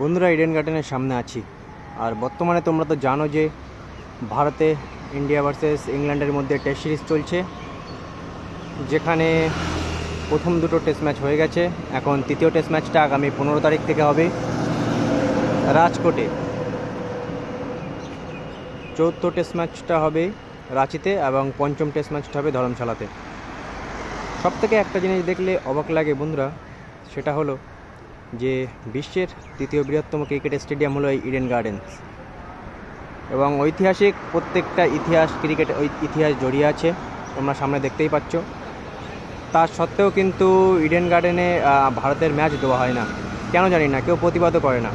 বন্ধুরা ইডেন গার্ডেনের সামনে আছি। আর বর্তমানে তোমরা তো জানো যে ভারতে ইন্ডিয়া ভার্সেস ইংল্যান্ডের মধ্যে টেস্ট সিরিজ চলছে। যেখানে প্রথম দুটো টেস্ট ম্যাচ হয়ে গেছে। এখন তৃতীয় টেস্ট ম্যাচটা আগামী পনেরো তারিখ থেকে হবে রাজকোটে। চৌদ্দ টেস্ট ম্যাচটা হবে রাঁচিতে এবং পঞ্চম টেস্ট ম্যাচটা হবে ধরমশালাতে। সব থেকে একটা জিনিস দেখলে অবাক লাগে বন্ধুরা, সেটা হলো যে বিশ্বের তৃতীয় বৃহত্তম ক্রিকেট স্টেডিয়াম হলো এই ইডেন গার্ডেন্স। এবং ঐতিহাসিক প্রত্যেকটা ইতিহাস, ক্রিকেট ইতিহাস জড়িয়ে আছে, তোমরা সামনে দেখতেই পাচ্ছ। তা সত্ত্বেও কিন্তু ইডেন গার্ডেনে ভারতের ম্যাচ দেওয়া হয় না। কেন জানি না, কেউ প্রতিবাদও করে না।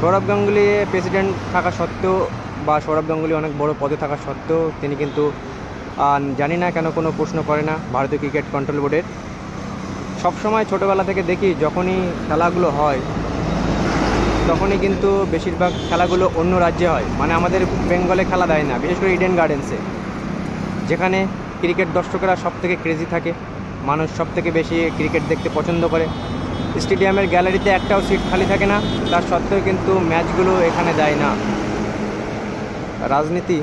সৌরভ গাঙ্গুলি প্রেসিডেন্ট থাকা সত্ত্বেও বা সৌরভ গাঙ্গুলি অনেক বড় পদে থাকা সত্ত্বেও তিনি কিন্তু জানি না কেন কোনো প্রশ্ন করে না ভারতীয় ক্রিকেট কন্ট্রোল বোর্ডের। সবসময় ছোটোবেলা থেকে দেখি যখনই খেলাগুলো হয়, তখনই কিন্তু বেশিরভাগ খেলাগুলো অন্য রাজ্যে হয়। মানে আমাদের বেঙ্গলে খেলা দেয় না, বিশেষ করে ইডেন গার্ডেন্সে যেখানে ক্রিকেট দর্শকরা সব থেকে ক্রেজি থাকে, মানুষ সব থেকে বেশি ক্রিকেট দেখতে পছন্দ করে। স্টেডিয়ামের গ্যালারিতে একটাও সিট খালি থাকে না, তার সত্ত্বেও কিন্তু ম্যাচগুলো এখানে দেয় না। রাজনীতি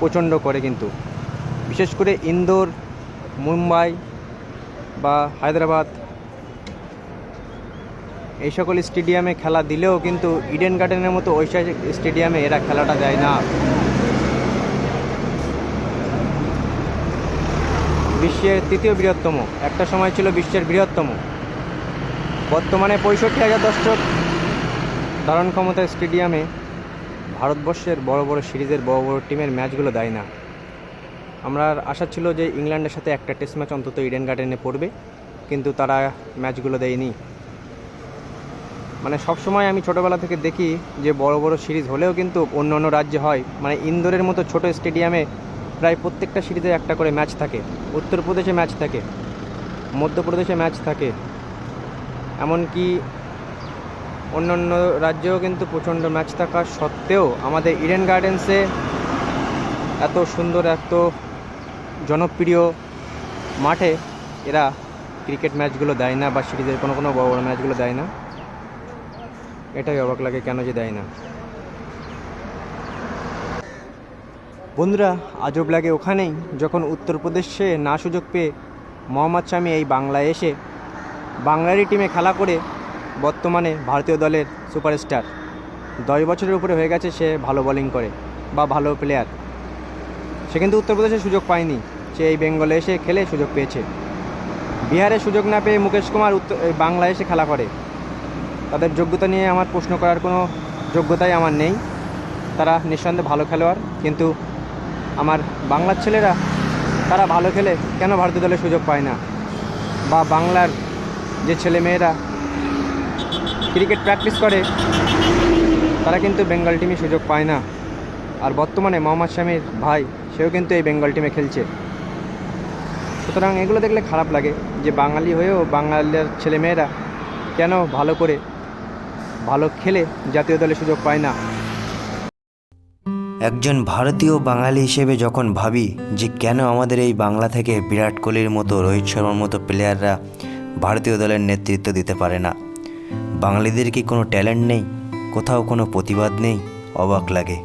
প্রচণ্ড করে কিন্তু। বিশেষ করে ইন্দোর, মুম্বাই বা হায়দ্রাবাদ, এই সকল স্টেডিয়ামে খেলা দিলেও কিন্তু ইডেন গার্ডেনের মতো ঐতিহাসিক স্টেডিয়ামে এরা খেলাটা দেয় না। বিশ্বের তৃতীয় বৃহত্তম, একটা সময় ছিল বিশ্বের বৃহত্তম। বর্তমানে পঁয়ষট্টি হাজার দর্শক ধারণ ক্ষমতা স্টেডিয়ামে ভারতবর্ষের বড় বড় সিরিজের বড় বড় টিমের ম্যাচগুলো দেয় না। আমরা আশা ছিল যে ইংল্যান্ডের সাথে একটা টেস্ট ম্যাচ অন্তত ইডেন গার্ডেনে পড়বে, কিন্তু তারা ম্যাচগুলো দেয়নি। মানে সবসময় আমি ছোটোবেলা থেকে দেখি যে বড় বড় সিরিজ হলেও কিন্তু অন্য অন্য রাজ্যে হয়। মানে ইন্দোরের মতো ছোট স্টেডিয়ামে প্রায় প্রত্যেকটা সিরিজে একটা করে ম্যাচ থাকে। উত্তরপ্রদেশে ম্যাচ থাকে, মধ্যপ্রদেশে ম্যাচ থাকে। এমনকি অন্য অন্য রাজ্যেও কিন্তু প্রচণ্ড ম্যাচ থাকা সত্ত্বেও আমাদের ইডেন গার্ডেন্সে এত সুন্দর, এত জনপ্রিয় মাঠে এরা ক্রিকেট ম্যাচগুলো দেয় না বা সিরিজের কোনো কোনো বড় বড় ম্যাচগুলো দেয় না। এটাই অবাক লাগে কেন যে দেয় না। বন্ধুরা, আজব লাগে ওখানেই যখন উত্তরপ্রদেশে না সুযোগ পেয়ে মোহাম্মদ শামি এই বাংলায় এসে বাংলারই টিমে খেলা করে বর্তমানে ভারতীয় দলের সুপারস্টার দশ বছরের উপরে হয়ে গেছে সে ভালো বোলিং করে বা ভালো প্লেয়ার সে কিন্তু উত্তরপ্রদেশে সুযোগ পায়নি। সে এই বেঙ্গলে এসে খেলে সুযোগ পেয়েছে। বিহারে সুযোগ না পেয়ে মুকেশ কুমার বাংলায় এসে খেলা করে। তাদের যোগ্যতা নিয়ে আমার প্রশ্ন করার কোনো যোগ্যতাই আমার নেই। তারা নিঃসন্দেহে ভালো খেলোয়াড়, কিন্তু আমার বাংলার ছেলেরা, তারা ভালো খেলে কেন ভারতীয় দলে সুযোগ পায় না? বা বাংলার যে ছেলে মেয়েরা ক্রিকেট প্র্যাকটিস করে, তারা কিন্তু বেঙ্গল টিমে সুযোগ পায় না। আর বর্তমানে মোহাম্মদ শামির ভাই, সেও কিন্তু এই বেঙ্গল টিমে খেলছে। সুতরাং এগুলো দেখলে খারাপ লাগে যে বাঙালি হয়েও বাঙালির ছেলেমেয়েরা কেন ভালো করে ভালো খেলে জাতীয় দলে সুযোগ পায় না। একজন ভারতীয় বাঙালি হিসেবে যখন ভাবি যে কেন আমাদের এই বাংলা থেকে বিরাট কোহলির মতো, রোহিত শর্মার মতো প্লেয়াররা ভারতীয় দলের নেতৃত্ব দিতে পারে না, বাঙালিদের কি কোনো ট্যালেন্ট নেই? কোথাও কোনো প্রতিবাদ নেই? অবাক লাগে।